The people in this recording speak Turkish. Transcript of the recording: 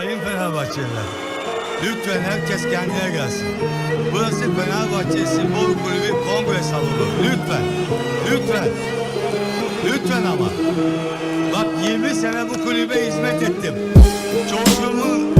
Sayın Fenerbahçeliler, lütfen herkes kendine gelsin. Burası Fenerbahçe Spor Kulübü Kongre Salonu. Lütfen, lütfen, lütfen ama. Bak 20 sene bu kulübe hizmet ettim. çocuğumun.